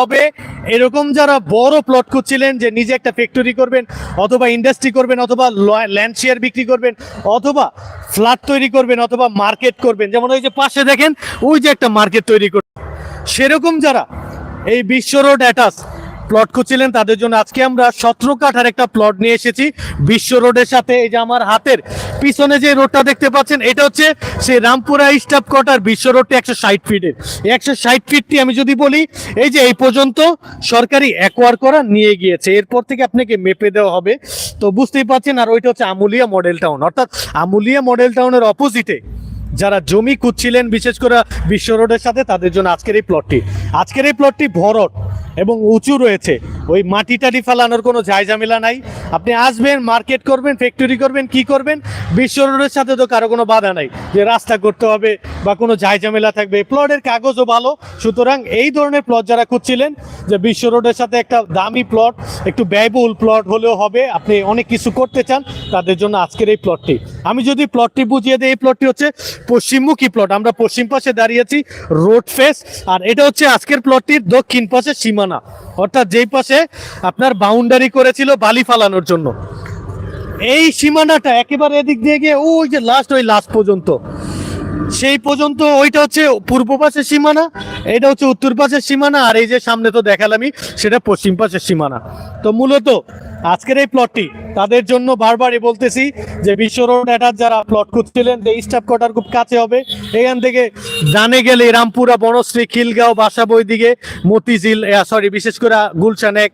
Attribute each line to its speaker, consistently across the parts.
Speaker 1: হবে। এরকম যারা বড় প্লট খুঁজছিলেন যে নিজে একটা ফ্যাক্টরি করবেন, অথবা ইন্ডাস্ট্রি করবেন, অথবা ল্যান্ড শেয়ার বিক্রি করবেন, অথবা ফ্ল্যাট তৈরি করবেন, অথবা মার্কেট করবেন। যেমন ওই যে পাশে দেখেন, ওই যে একটা মার্কেট তৈরি করবেন সেরকম যারা এই বিশ্ব রোড অ্যাটাস প্লট খুঁজছিলেন, তাদের জন্য আজকে আমরা সতেরো কাঠার একটা প্লট নিয়ে এসেছি। বিশ্ব রোডের সাথে এই যে আমার হাতের পিছনে যে রোডটা দেখতে পাচ্ছেন, এটা হচ্ছে সেই রামপুরা স্টাফ কোয়ার্টার বিশ্ব রোডটি একশো ষাট ফিটের একশো ষাট ফিটটি আমি যদি বলি, এই যে এই পর্যন্ত সরকারি অ্যাকোয়ার করা নিয়ে গিয়েছে। এরপর থেকে আপনাকে মেপে দেওয়া হবে। তো বুঝতেই পারছেন, আর ওইটা হচ্ছে আমুলিয়া মডেল টাউন অর্থাৎ আমুলিয়া মডেল টাউনের অপোজিটে যারা জমি খুঁজছিলেন, বিশেষ করে বিশ্ব রোডের সাথে, তাদের জন্য আজকের এই প্লটটি আজকের এই প্লটটি ভরট এবং উঁচু রয়েছে। ওই মাটি টাটি ফেলানোর কোনো ঝামেলা নাই। আপনি আসবেন মার্কেট করবেন ফ্যাক্টরি করবেন, কি করবেন, বিশ্ব রোডের সাথে তো কারও কোনো বাধা নাই যে রাস্তা করতে হবে বা কোনো ঝামেলা থাকবে। প্লটের কাগজও ভালো। সুতরাং এই ধরনের প্লট যারা খুঁজছিলেন যে বিশ্ব রোডের সাথে একটা দামি প্লট একটু ব্যয়বহুল প্লট হলেও হবে, আপনি অনেক কিছু করতে চান, তাদের জন্য আজকের এই প্লটটি আমি যদি প্লটটি বুঝিয়ে দিই, এই প্লটটি হচ্ছে পশ্চিমমুখী প্লট আমরা পশ্চিম পাশে দাঁড়িয়েছি রোড ফেস আর এটা হচ্ছে আজকের প্লটটির দক্ষিণ পাশে সীমানা। অর্থাৎ যেই পাশে আপনার বাউন্ডারি করেছিল বালি ফালানোর জন্য। এই সীমানাটা একেবারে এদিক দিয়ে গিয়ে ওই যে লাস্ট ওই লাস্ট পর্যন্ত। সেই পর্যন্ত ওইটা হচ্ছে পূর্ব পাশের সীমানা, এটা হচ্ছে উত্তর পাশের সীমানা, আর এই যে সামনে তো দেখালামই, সেটা পশ্চিম পাশের সীমানা। তো মূলত আজকের এই প্লটটি তাদের জন্য বারবারই বলতেছি যে বিশ্ব রোড অ্যাটাচ যারা প্লট খুঁজছিলেন, যে স্টাফ কোয়ার্টার খুব কাছে হবে, এখান থেকে জানে গেলে রামপুরা, বনশ্রী, খিলগাঁও, বাসাবই দিকে, মতিঝিল সরি বিশেষ করে গুলশান এক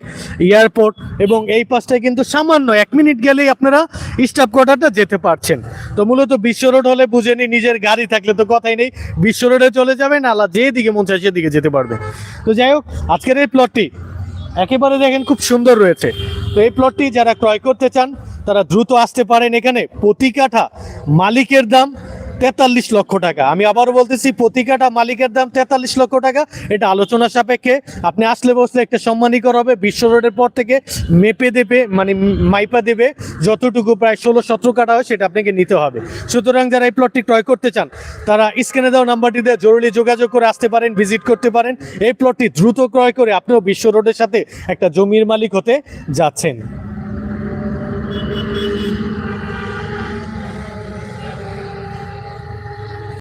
Speaker 1: এয়ারপোর্ট এবং এই পাশটায় কিন্তু সামান্য এক মিনিট গেলেই আপনারা স্টাফ কোয়ার্টারটা যেতে পারছেন। তো মূলত বিশ্ব রোড হলে বুঝেনি নিজের গাড়ি থাকলে তো কথাই নেই বিশ্ব রোডে চলে যাবেন, আল্লাহ যেদিকে মন চায় সেদিকে যেতে পারবে। তো যাই হোক, আজকের এই প্লটটি একেবারে দেখেন খুব সুন্দর রয়েছে। তো এই প্লটটি যারা ক্রয় করতে চান, তারা দ্রুত আসতে পারেন এখানে। প্রতি কাঠা মালিকের দাম তেতাল্লিশ লক্ষ টাকা। আমি আবারও বলতেছি কাঠা মালিকের দাম তেতাল্লিশ লক্ষ টাকা। এটা আলোচনা সাপেক্ষে আপনি আসলে বসলে একটা সম্মানিকর হবে, বিশ্ব রোডের পর থেকে মেপে দেবে মানে মাইপা দেবে, যতটুকু প্রায় ষোলো সতেরো কাঠা হয় সেটা আপনাকে নিতে হবে। সুতরাং যারা এই প্লটটি ক্রয় করতে চান, তারা স্ক্রিনে দেওয়া নাম্বারটি দিয়ে জরুরি যোগাযোগ করে আসতে পারেন, ভিজিট করতে পারেন। এই প্লটটি দ্রুত ক্রয় করে আপনিও বিশ্ব রোডের সাথে একটা জমির মালিক হতে যাচ্ছেন।